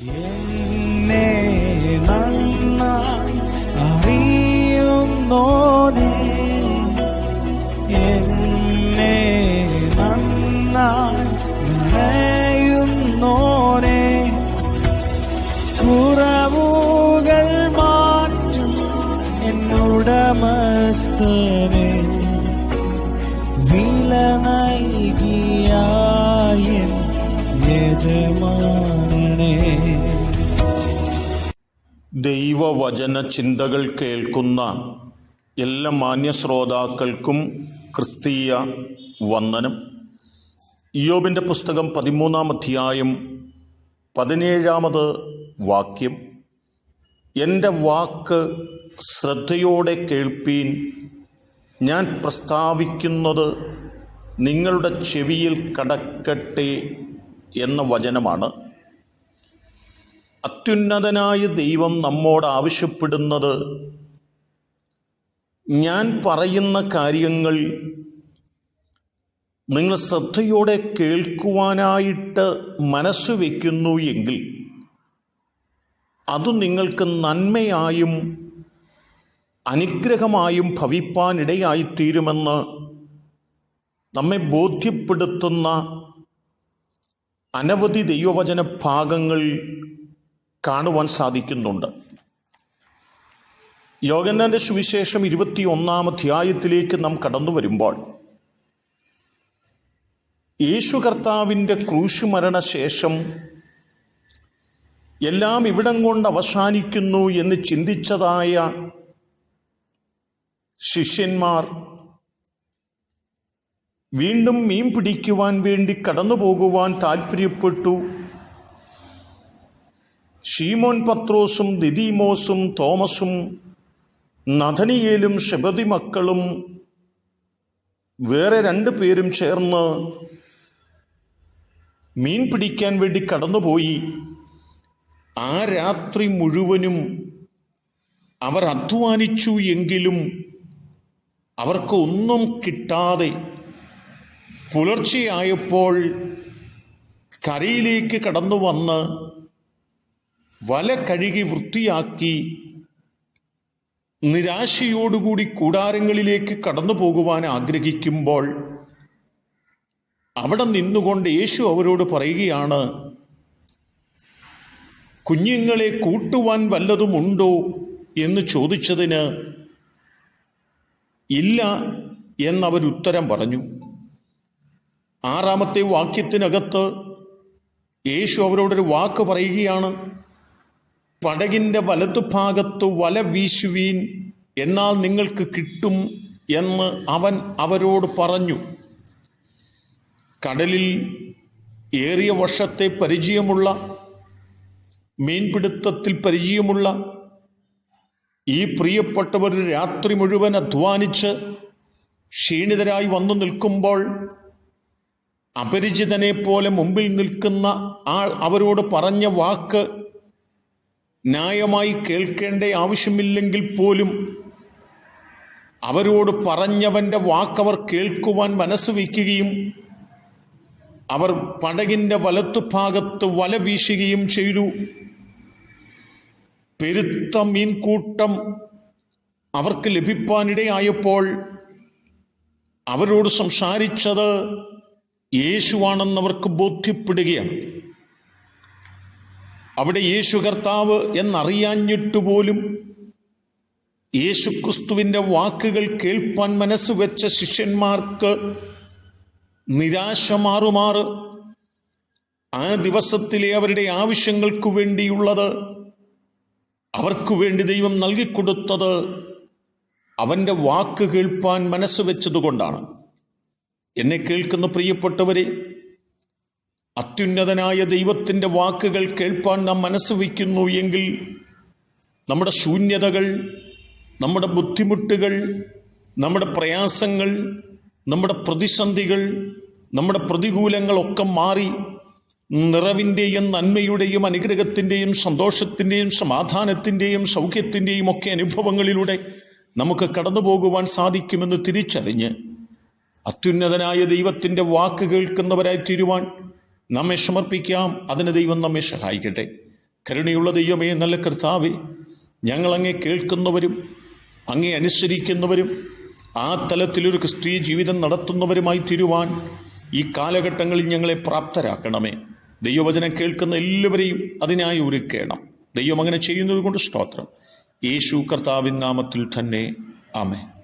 എന്നെ കുറവുകൾ മാറ്റും വില നൽകിയായ യജമാനനെ ദൈവവചന ചിന്തകൾ കേൾക്കുന്ന എല്ലാ മാന്യ ശ്രോതാക്കൾക്കും ക്രിസ്തീയ വന്ദനം. ഇയോബിന്റെ പുസ്തകം പതിമൂന്നാം അധ്യായം പതിനേഴാമത് വാക്യം. എന്റെ വാക്ക് ശ്രദ്ധയോടെ കേൾപ്പീൻ. ഞാൻ പ്രസ്താവിക്കുന്നത് നിങ്ങളുടെ ചെവിയിൽ കടക്കട്ടെ എന്ന വചനമാണ്. അത്യുന്നതനായ ദൈവം നമ്മോട് ആവശ്യപ്പെടുന്നത് ഞാൻ പറയുന്ന കാര്യങ്ങൾ നിങ്ങൾ ശ്രദ്ധയോടെ കേൾക്കുവാനായിട്ട് മനസ്സ് വയ്ക്കുന്നു എങ്കിൽ അത് നിങ്ങൾക്ക് നന്മയായും അനുഗ്രഹമായും ഭവിപ്പാനിടയായിത്തീരുമെന്ന് നമ്മെ ബോധ്യപ്പെടുത്തുന്ന അനവധി ദൈവവചന ഭാഗങ്ങൾ കാണുവാൻ സാധിക്കുന്നുണ്ട്. യോഗന്നാന്റെ സുവിശേഷം ഇരുപത്തി ഒന്നാം അധ്യായത്തിലേക്ക് നാം കടന്നു വരുമ്പോൾ യേശു കർത്താവിന്റെ ക്രൂശുമരണ ശേഷം എല്ലാം ഇവിടം കൊണ്ട് അവസാനിക്കുന്നു എന്ന് ചിന്തിച്ചതായ ശിഷ്യന്മാർ വീണ്ടും മീൻ പിടിക്കുവാൻ വേണ്ടി കടന്നു പോകുവാൻ താല്പര്യപ്പെട്ടു ഷീമോൻ പത്രോസും ദിദീമോസും തോമസും നഥനിയേലും ഷബതി മക്കളും വേറെ രണ്ട് പേരും ചേർന്ന് മീൻ പിടിക്കാൻ വേണ്ടി കടന്നുപോയി. ആ രാത്രി മുഴുവനും അവർ അധ്വാനിച്ചു എങ്കിലും അവർക്ക് ഒന്നും കിട്ടാതെ പുലർച്ചെയായപ്പോൾ കരയിലേക്ക് കടന്നു വന്ന് വല കഴുകി വൃത്തിയാക്കി നിരാശയോടുകൂടി കൂടാരങ്ങളിലേക്ക് കടന്നു പോകുവാൻ ആഗ്രഹിക്കുമ്പോൾ അവിടെ നിന്നുകൊണ്ട് യേശു അവരോട് പറയുകയാണ് കുഞ്ഞുങ്ങളെ കൂട്ടുവാൻ വല്ലതുമുണ്ടോ എന്ന് ചോദിച്ചതിന് ഇല്ല എന്നവർ ഉത്തരം പറഞ്ഞു. ആറാമത്തെ വാക്യത്തിനകത്ത് യേശു അവരോടൊരു വാക്ക് പറയുകയാണ് പടകിന്റെ വലതുഭാഗത്ത് വല വീശുവീൻ എന്നാൽ നിങ്ങൾക്ക് കിട്ടും എന്ന് അവൻ അവരോട് പറഞ്ഞു. കടലിൽ ഏറിയ വർഷത്തെ പരിചയമുള്ള മീൻപിടുത്തത്തിൽ പരിചയമുള്ള ഈ പ്രിയപ്പെട്ടവർ രാത്രി മുഴുവൻ അധ്വാനിച്ച് ക്ഷീണിതരായി വന്നു നിൽക്കുമ്പോൾ അപരിചിതനെ പോലെ മുമ്പിൽ നിൽക്കുന്ന ആൾ അവരോട് പറഞ്ഞ വാക്ക് ന്യായമായി കേൾക്കേണ്ട ആവശ്യമില്ലെങ്കിൽ പോലും അവരോട് പറഞ്ഞവന്റെ വാക്കവർ കേൾക്കുവാൻ മനസ്സ് വയ്ക്കുകയും അവർ പടകിന്റെ വലത്തുഭാഗത്ത് വല വീശുകയും ചെയ്തു. പെരുത്ത മീൻകൂട്ടം അവർക്ക് ലഭിപ്പാനിടയായപ്പോൾ അവരോട് സംസാരിച്ചത് യേശുവാണെന്നവർക്ക് ബോധ്യപ്പെടുകയാണ്. അവിടെ യേശു കർത്താവ് എന്നറിയാഞ്ഞിട്ടുപോലും യേശുക്രിസ്തുവിന്റെ വാക്കുകൾ കേൾപ്പാൻ മനസ്സ് വെച്ച ശിഷ്യന്മാർക്ക് നിരാശ മാറുമാറ് ആ ദിവസത്തിലെ അവരുടെ ആവശ്യങ്ങൾക്ക് വേണ്ടിയുള്ളത് അവർക്ക് വേണ്ടി ദൈവം നൽകിക്കൊടുത്തത് അവന്റെ വാക്ക് കേൾപ്പാൻ മനസ്സ് വെച്ചതുകൊണ്ടാണ്. എന്നെ കേൾക്കുന്ന പ്രിയപ്പെട്ടവരെ അത്യുന്നതനായ ദൈവത്തിന്റെ വാക്കുകൾ കേൾപ്പാൻ നാം മനസ്സ് വയ്ക്കുന്നു എങ്കിൽ നമ്മുടെ ശൂന്യതകൾ നമ്മുടെ ബുദ്ധിമുട്ടുകൾ നമ്മുടെ പ്രയാസങ്ങൾ നമ്മുടെ പ്രതിസന്ധികൾ നമ്മുടെ പ്രതികൂലങ്ങളൊക്കെ മാറി നിറവിന്റെയും നന്മയുടെയും അനുഗ്രഹത്തിന്റെയും സന്തോഷത്തിന്റെയും സമാധാനത്തിന്റെയും സൗഖ്യത്തിന്റെയും ഒക്കെ അനുഭവങ്ങളിലൂടെ നമുക്ക് കടന്നു പോകുവാൻ സാധിക്കുമെന്ന് തിരിച്ചറിഞ്ഞ് അത്യുന്നതനായ ദൈവത്തിന്റെ വാക്ക് കേൾക്കുന്നവരായി തീരുവാൻ നമ്മെ സമർപ്പിക്കാം. അതിന് ദൈവം നമ്മെ സഹായിക്കട്ടെ. കരുണയുള്ള ദൈവമേ നല്ല കർത്താവേ ഞങ്ങളങ്ങെ കേൾക്കുന്നവരും അങ്ങേ അനുസരിക്കുന്നവരും ആ തലത്തിലൊരു ക്രിസ്തീയ ജീവിതം നടത്തുന്നവരുമായി തീരുവാൻ ഈ കാലഘട്ടങ്ങളിൽ ഞങ്ങളെ പ്രാപ്തരാക്കണമേ. ദൈവവചനം കേൾക്കുന്ന എല്ലാവരെയും അതിനായി ഒരുക്കണം. ദൈവം അങ്ങനെ ചെയ്യുന്നത് കൊണ്ട് സ്തോത്രം. യേശു കർത്താവിൻ നാമത്തിൽ തന്നെ. ആമേ